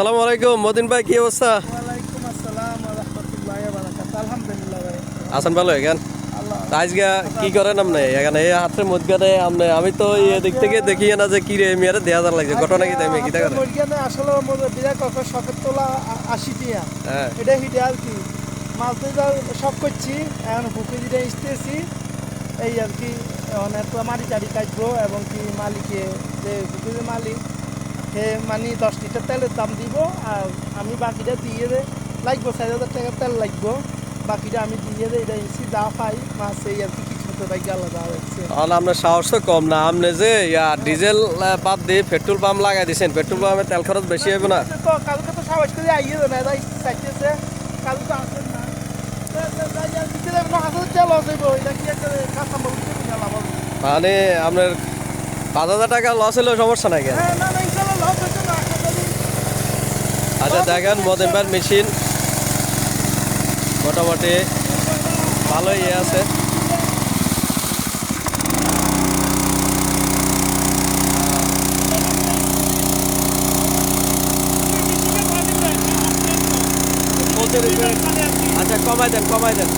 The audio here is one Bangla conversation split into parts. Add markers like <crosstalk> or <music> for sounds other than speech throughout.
আসসালামু আলাইকুম মদিন ভাই কি অবস্থা? আছেন ভালো এখান? আজকে কি করেন আপনি? এখানে এই হাতের মধ্যে আপনি আমি তো এদিক থেকে দেখি না যে কি রে মেয়েরা দেয়া যার লাগছে ঘটনা কি তাই কি করেন? মুরগিয়ানে আসলে বিরাট কত শখের তোলা আশি টিয়া। হ্যাঁ। এটা হিটে আর কি? মাছ দিয়ে শখ করছি এখন পুকুরি দিয়ে ইসতেছি এই আর কি অনেক মাটি টাড়ি কাটবো এবং কি মালিকে যে পুকুরের মালিক সে মানে দশ লিটার তেলের দাম দিব আর আমি বাকিটা দিয়ে দে। লাগবো চার হাজার টাকা তেল লাগবো। বাকিটা আমি দিয়ে দে এটা ইসি যা পাই মাছ এই আর কি কিছু হতে পাই আলাদা হচ্ছে আপনার সাহস তো কম না আপনি যে ইয়া ডিজেল বাদ দিয়ে পেট্রোল পাম্প লাগাই দিয়েছেন পেট্রোল পাম্পে তেল খরচ বেশি হবে না? কালকে তো সাহস করে আইয়ে না এটা চাইতেছে কালকে তো আসেন না। মানে আপনার পাঁচ হাজার টাকা লস হলেও সমস্যা নাই কেন হ্যাঁ না না ইনশাল্লাহ লাভ হচ্ছে না আশা করি আচ্ছা দেখেন মদেম্বার মেশিন মোটামুটি ভালো ইয়ে আছে। আচ্ছা কমাই দেন কমাই দেন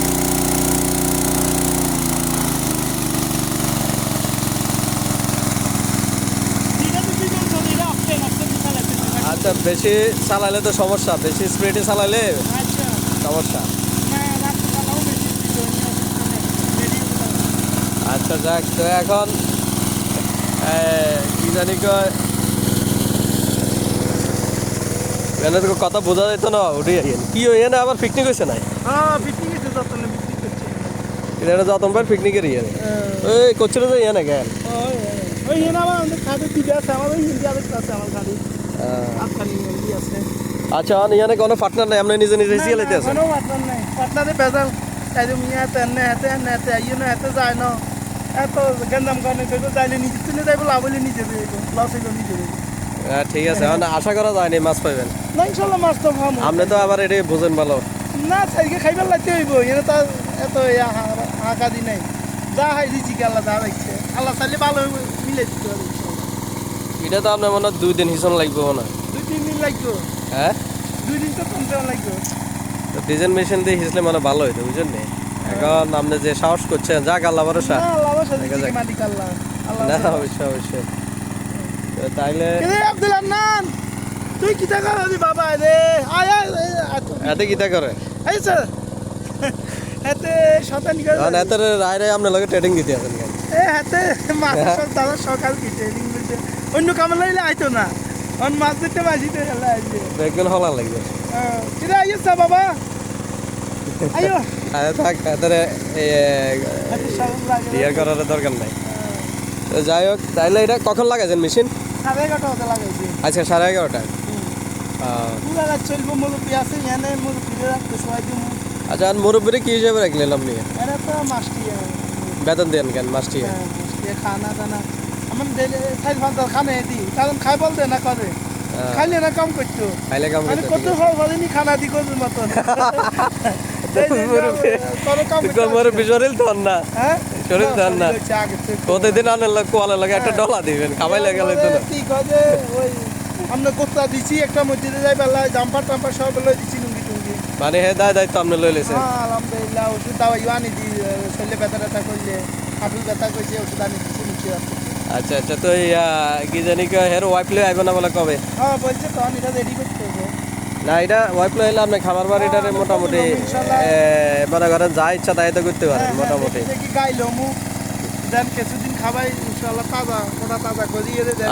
আচ্ছা বেশি চালাইলে তো সমস্যা বেশি স্পিডে চালাইলে সমস্যা। আচ্ছা যাক তো এখন কি জানি কয় কথা বোঝা যেত না উঠে আইয়েন কি হইয়ে না আবার পিকনিক হয়েছে নাই? হ্যাঁ এটা যতন পিকনিকের ইয়ে এই করছিল যে ইয়ে না ওই আমার আছে আমার ওই হিন্দি আছে আচ্ছা আর ইয়ানে কোনো পার্টনার নাই আপনি নিজে নিজে সিয়ালাইতে আছেন কোনো পার্টনার নাই। পার্টনারে বেজাল। তাই তুমি এতে এনে এতে এনে এতে আইয়ে না এতে যায় না। এত গেন্দাম কারণে তো যাইলে নিজে তুলে যাইব লাভ হইলে নিজে লস হইলে নিজে হ্যাঁ, ঠিক আছে এখন আশা করা যায়নি মাছ পাইবেন? না ইনশাল্লাহ মাছ তো খাম। আপনি তো আবার এটাই বোঝেন ভালো। না সাইকে খাইবার লাগতে হইব এনে তো এত হাঁকা দি নাই। যা হাই দিচ্ছি আল্লাহ যা দেখছে। আল্লাহ চাইলে ভালো মিলে দিতে পারবে। এটা তো আপনার মনে হয় দুই দিন হিসন লাগবে না দুই তিন দিন লাগবে। হ্যাঁ? দুই দিন তো কমতে লাগবে। তো ডিজেল মেশিন দিয়ে হিসলে মানে ভালো হইতো বুঝলেন নি? এখন আপনি যে সাহস করছেন যাক আল্লাহ ভরসা। না না অবশ্যই অবশ্যই। তাইলে আব্দুল আন্নান তুই কি টাকা রাজি বাবা রে? আয় আয়। এতে কিতা করে? এই স্যার। হাতে শতানি করে কারণ এত রায় রায় আপনার লগে ট্রেডিং দিতে আছেন এ হাতে মাছ সব দাদা সকাল কি ট্রেনিং দিতে অন্য কামে লাইলে আইতো না। অন মাছ দিতে বাজিতে হেলে আইবে বেগুন হলা লাগবে। কিরে আইস বাবা। আইও আরে থাক লাগে। ইয়ে করার দরকার নাই। তো যাই হোক তাইলে এটা কখন লাগাইছেন মেশিন? সাড়ে এগারোটা লাগাইছি। আজকে সাড়ে এগারোটা। চলবো মুরব্বী আছে রাখতে সবাই আচ্ছা আর মুরব্বীরে কি হিসেবে রাখলেন আপনি? এরা তো মাছটি বেতন দেন কেন মাসটি মাছটি খানা দানা। আমার ডেলি চার পাঁচ খানে দি কারণ খাই বলতে না করে খাইলে না কম করতো খাইলে কাম করতে কত খাওয়া বলেনি খানা দি করবে মতন এই যে মুরব্বি। তোর কাম করতে হবে। মুরব্বী শরীর তো না? শরীর ধান না। হচ্ছে আগে থেকে। প্রতিদিন আনের লোক লাগে একটা ডলা দিবেন খাবাই লাগে তো ওই আমরা কোত্তা দিছি একটা মসজিদে যাই বেলা জাম্পার টাম্পার সব বেলা দিছি লুঙ্গি টুঙ্গি মানে হে দায় দায়িত্ব আপনি লই লেছেন হ্যাঁ আলহামদুলিল্লাহ ওষুধ দাওয়া আনি দি শরীরে ব্যথা ব্যথা করলে হাঁটু ব্যথা করছে ওষুধ আনি দিছি নিচে। আচ্ছা আচ্ছা তো ইয়া কি জানি হের ওয়াইফ লই আইব না বলে কবে হ্যাঁ বলছে তো এটা রেডি করতে হবে না এটা ওয়াইফ লই এলে আপনি খামার বাড়িটারে হ্যাঁ, মোটামুটি মনে করেন যা ইচ্ছা তাই তো করতে পারেন হ্যাঁ, মোটামুটি হ্যাঁ,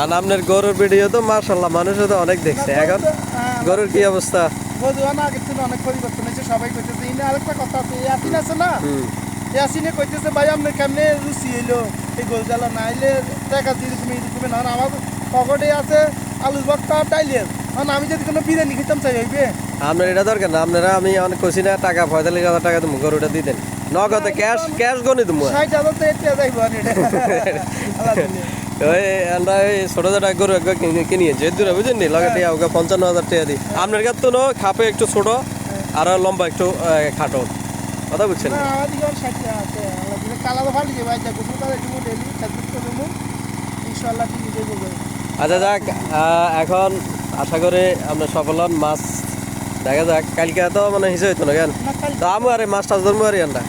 আর আপনার গরুর ভিডিও তো মার্শাল্লাহ মানুষও তো অনেক দেখছে এখন গরুর কি অবস্থা অনেক পরিবর্তন হয়েছে সবাই কইতেছে ইনি আরেকটা কথা আছে না ইয়াসিনে কইতেছে ভাই আপনার কেমনে রুচি এলো এই গোলজালা না এলে টাকা দিয়ে তুমি তুমি না। আমার পকেটে আছে আলুর ভর্তা ডাইলের। কারণ আমি যদি কোনো বিরিয়ানি খেতাম চাই হইবে? আপনার এটা দরকার না আপনারা আমি অনেক খুশি না টাকা পঁয়তাল্লিশ হাজার টাকা তুমি গরুটা দিতেন নগদে ক্যাশ ক্যাশ গনি তুমি ষাট হাজার তো এটা যাইব। <laughs> ওই আমরা এই ছোট ছোট গরু একবার কিনে- কিনিয়েছি এর দূরে বুঝেন নি লগে টিয়া পঞ্চান্ন হাজার টাকা দিই। আপনার কাছে তো খাপে একটু ছোট আর লম্বা একটু খাটো। কথা বুঝছেন না আমার দিকে ষাট আছে আল্লাহ দিলে কালা তো ফালি যাবে আচ্ছা যাক এখন আশা করি আমরা সফল হন মাছ দেখা যাক। কালকে তো মানে হিসেবে হইতো না কেন? তো আমি আরে মাছ টাছ ধরবো আর আন্ডা।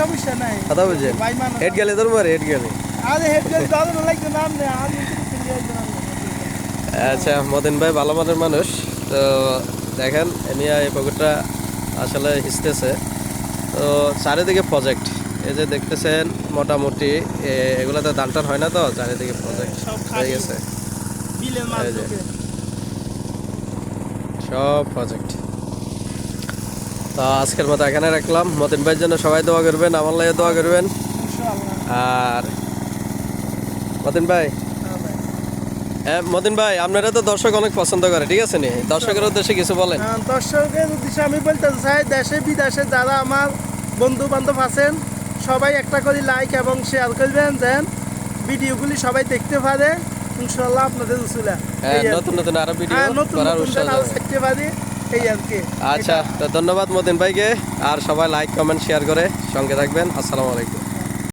সমস্যা নাই। কথা বুঝছেন ভাই হেড গেলে ধরবো আর হেড গেলে। আচ্ছা মদিন ভাই ভালো মানের মানুষ। তো দেখেন এমনি এই পুকুরটা আসলে হিসতেছে। তো চারিদিকে প্রজেক্ট এই যে দেখতেছেন মোটামুটি এগুলাতে ধান টান হয় না তো? চারিদিকে প্রজেক্ট সব হয়ে গেছে। সব প্রজেক্ট তো আজকের মতো এখানে রাখলাম। মতিন ভাইয়ের জন্য সবাই দোয়া করবেন আমার লাগে দোয়া করবেন। আর মতিন ভাই। হ্যাঁ মতিন ভাই আপনারা তো দর্শক অনেক পছন্দ করে ঠিক আছে নি? দর্শকের উদ্দেশ্যে কিছু বলেন। দর্শকের উদ্দেশ্যে আমি বলতে চাই দেশে বিদেশে যারা আমার বন্ধু বান্ধব আছেন সবাই একটা করে লাইক এবং শেয়ার করবেন দেন ভিডিওগুলি সবাই দেখতে পারে। ইনশাল্লাহ আপনাদের উসুলা। হ্যাঁ। নতুন নতুন আরও ভিডিও হ্যাঁ করার উৎসাহ। দেখতে পারি। এই আর কি। আচ্ছা তো ধন্যবাদ মতিন ভাইকে আর সবাই লাইক কমেন্ট শেয়ার করে সঙ্গে থাকবেন। আসসালামু আলাইকুম।